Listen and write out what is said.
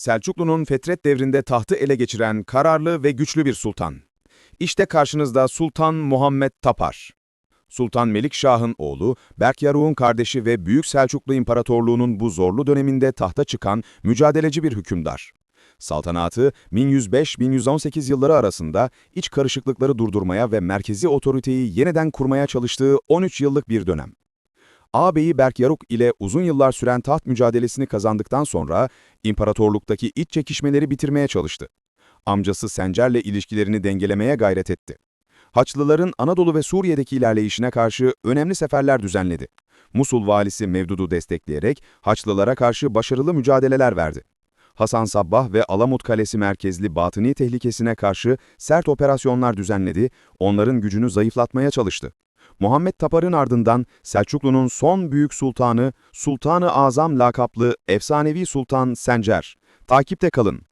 Selçuklu'nun fetret devrinde tahtı ele geçiren kararlı ve güçlü bir sultan. İşte karşınızda Sultan Muhammed Tapar. Sultan Melikşah'ın oğlu, Berkyaruk'un kardeşi ve Büyük Selçuklu İmparatorluğu'nun bu zorlu döneminde tahta çıkan mücadeleci bir hükümdar. Saltanatı 1105-1118 yılları arasında iç karışıklıkları durdurmaya ve merkezi otoriteyi yeniden kurmaya çalıştığı 13 yıllık bir dönem. Ağabeyi Berkyaruk ile uzun yıllar süren taht mücadelesini kazandıktan sonra imparatorluktaki iç çekişmeleri bitirmeye çalıştı. Amcası Sencer'le ilişkilerini dengelemeye gayret etti. Haçlıların Anadolu ve Suriye'deki ilerleyişine karşı önemli seferler düzenledi. Musul valisi Mevdud'u destekleyerek Haçlılara karşı başarılı mücadeleler verdi. Hasan Sabbah ve Alamut Kalesi merkezli Batıni tehlikesine karşı sert operasyonlar düzenledi, onların gücünü zayıflatmaya çalıştı. Muhammed Tapar'ın ardından Selçuklu'nun son büyük sultanı, Sultanı Azam lakaplı efsanevi Sultan Sencer. Takipte kalın.